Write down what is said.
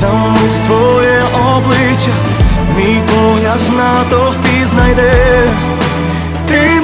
замить твоє обличчя, мій погляд в натовпі знайде. Ти